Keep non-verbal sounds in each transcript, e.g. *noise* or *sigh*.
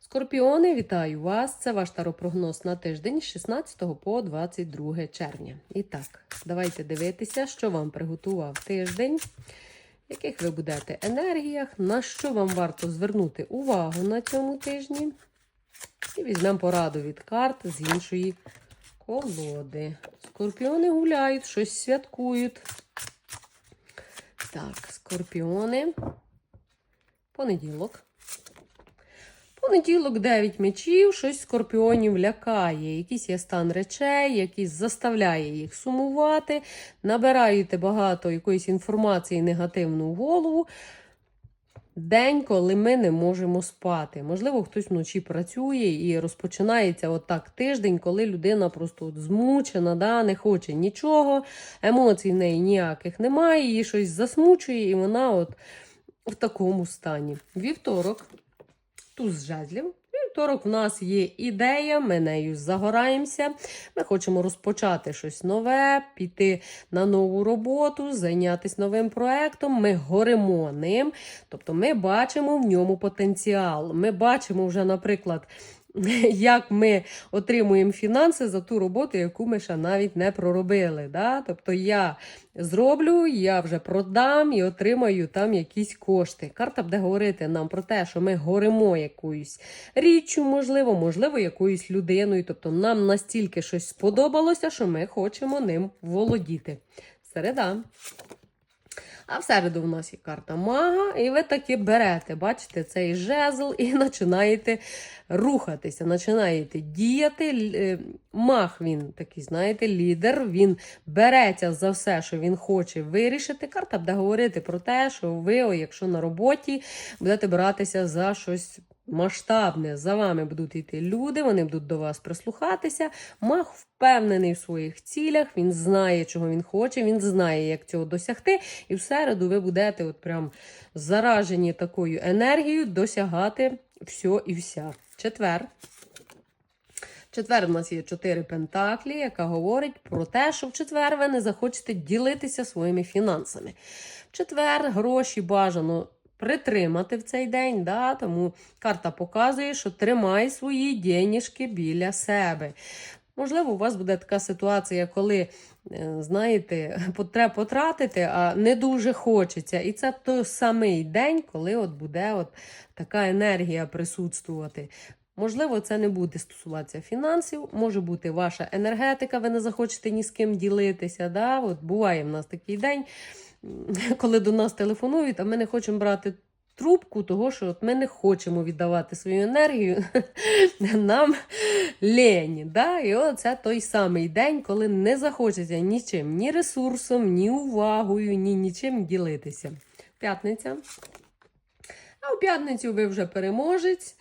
Скорпіони, вітаю вас! Це ваш таропрогноз на тиждень з 16 по 22 червня. І так, давайте дивитися, що вам приготував тиждень, в яких ви будете енергіях, на що вам варто звернути увагу на цьому тижні. І візьмемо пораду від карт з іншої колоди. Скорпіони гуляють, щось святкують. Так, скорпіони. Понеділок. Понеділок 9 мечів, щось скорпіонів лякає. Якийсь є стан речей, якийсь заставляє їх сумувати, набираєте багато якоїсь інформації негативну в голову. День, коли ми не можемо спати. Можливо, хтось вночі працює і розпочинається отак тиждень, коли людина просто от змучена, да, не хоче нічого, емоцій в неї ніяких немає, її щось засмучує, і вона от в такому стані. Вівторок туз жезлів. Вівторок в нас є ідея, ми нею загораємося. Ми хочемо розпочати щось нове, піти на нову роботу, зайнятися новим проектом. Ми горимо ним. Тобто ми бачимо в ньому потенціал. Ми бачимо вже, наприклад, *laughs* як ми отримуємо фінанси за ту роботу, яку ми ще навіть не проробили. Да? Тобто я зроблю, я вже продам і отримаю там якісь кошти. Карта буде говорити нам про те, що ми горимо якоюсь річчю, можливо, можливо, якоюсь людиною. Тобто нам настільки щось сподобалося, що ми хочемо ним володіти. Середа. А в середу в нас є карта мага, і ви таки берете, бачите, цей жезл і *laughs* починаєте рухатися, починаєте діяти. Е, Маг він такий, знаєте, лідер. Він береться за все, що він хоче вирішити. Карта буде говорити про те, що ви, якщо на роботі, будете братися за щось. Масштабне за вами будуть йти люди, вони будуть до вас прислухатися. Маг впевнений в своїх цілях, він знає, чого він хоче, він знає, як цього досягти. І в середу ви будете от прям заражені такою енергією досягати все і вся. Четвер. Четвер у нас є чотири пентаклі, яка говорить про те, що в четвер ви не захочете ділитися своїми фінансами. В четвер гроші бажано притримати в цей день, да? тому карта показує, що тримай свої денежки біля себе. Можливо, у вас буде така ситуація, коли, е, знаєте, *laughs* треба потратити, а не дуже хочеться. І це той самий день, коли от буде от така енергія присутствувати. Можливо, це не буде стосуватися фінансів, може бути ваша енергетика, ви не захочете ні з ким ділитися. Да? От буває в нас такий день, *laughs* коли до нас телефонують, а ми не хочемо брати трубку, того що от ми не хочемо віддавати свою енергію *laughs* нам лені. Да? І оце той самий день, коли не захочеться нічим, ні ресурсом, ні увагою, ні нічим ділитися. П'ятниця. А у п'ятницю ви вже переможець,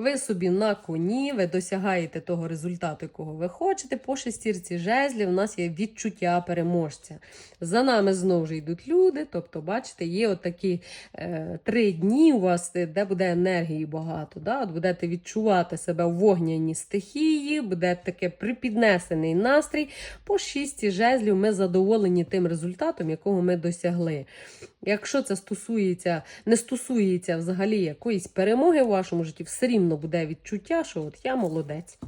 ви собі на коні, ви досягаєте того результату, якого ви хочете. По шестірці жезлів у нас є відчуття переможця. За нами знову ж йдуть люди. Тобто, бачите, є отакі е, три дні у вас, де буде енергії багато. Да? От будете відчувати себе в вогняній стихії, буде таке припіднесений настрій. По шісті жезлів ми задоволені тим результатом, якого ми досягли. Якщо це стосується, не стосується взагалі якоїсь перемоги в вашому житті, все рівно буде відчуття, що от я молодець.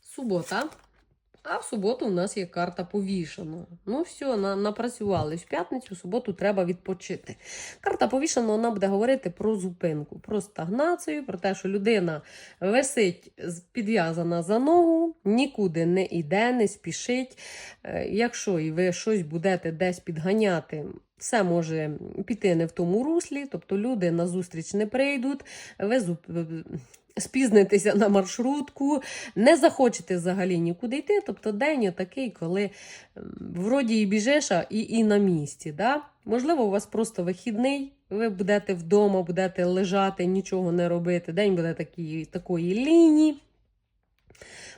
Субота. А в суботу у нас є карта повішеного. Ну, все, на, напрацювали. В п'ятницю, в суботу треба відпочити. Карта повішеного вона буде говорити про зупинку, про стагнацію, про те, що людина висить підв'язана за ногу, нікуди не йде, не спішить. Е, Якщо і ви щось будете десь підганяти, все може піти не в тому руслі, тобто люди на зустріч не прийдуть, ви зуп- спізнитеся на маршрутку, не захочете взагалі нікуди йти. Тобто день такий, коли вроді і біжеш, а і, і на місці. Да? Можливо, у вас просто вихідний, ви будете вдома, будете лежати, нічого не робити. День буде такої лінії.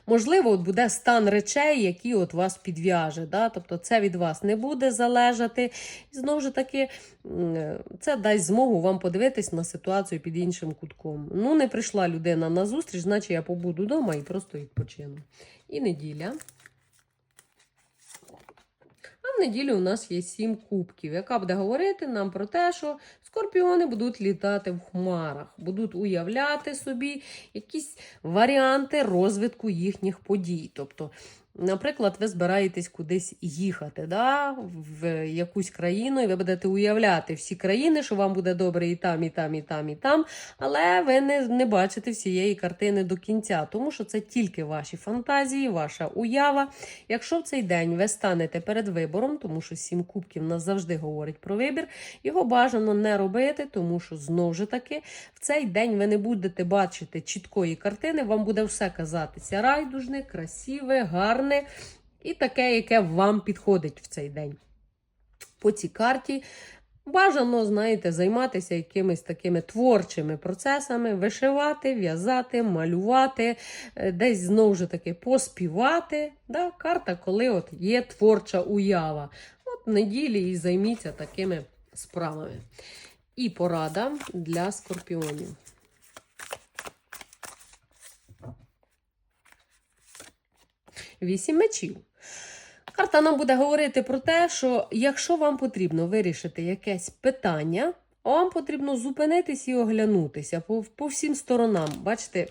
Можливо, от буде стан речей, які от вас підв'яже. Да? Тобто це від вас не буде залежати. І знову ж таки, це дасть змогу вам подивитись на ситуацію під іншим кутком. Ну, не прийшла людина на зустріч, значить я побуду вдома і просто відпочину. І неділя. В неділю у нас є сім кубків, яка буде говорити нам про те, що. Скорпіони будуть літати в хмарах, будуть уявляти собі якісь варіанти розвитку їхніх подій. Тобто, Наприклад, ви збираєтесь кудись їхати да, в якусь країну, і ви будете уявляти всі країни, що вам буде добре і там, і там, і там, і там. Але ви не, не бачите всієї картини до кінця, тому що це тільки ваші фантазії, ваша уява. Якщо в цей день ви станете перед вибором, тому що сім кубків нас завжди говорить про вибір, його бажано не робити, тому що знову ж таки в цей день ви не будете бачити чіткої картини, вам буде все казатися райдужне, красиве, гарне і таке, яке вам підходить в цей день. По цій карті бажано, знаєте, займатися якимись такими творчими процесами, вишивати, в'язати, малювати, е, десь знову ж таки поспівати. Да? Карта, коли от є творча уява. От неділі і займіться такими справами. І порада для скорпіонів. Вісім мечів. Карта нам буде говорити про те, що якщо вам потрібно вирішити якесь питання, вам потрібно зупинитись і оглянутися по, по всім сторонам. Бачите,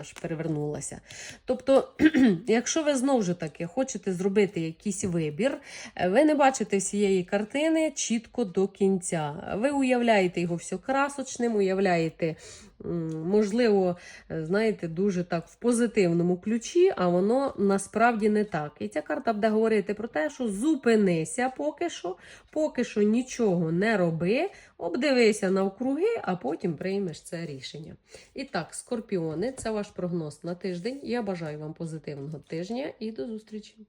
аж перевернулася. Тобто, *clears throat* якщо ви знову ж таки хочете зробити якийсь вибір, ви не бачите всієї картини чітко до кінця. Ви уявляєте його все красочним, уявляєте, можливо, е, знаєте, дуже так в позитивному ключі, а воно насправді не так. І ця карта буде говорити про те, що зупинися поки що, поки що нічого не роби, обдивися навкруги, а потім приймеш це рішення. І так, скорпіони, це ваш прогноз на тиждень. Я бажаю вам позитивного тижня і до зустрічі!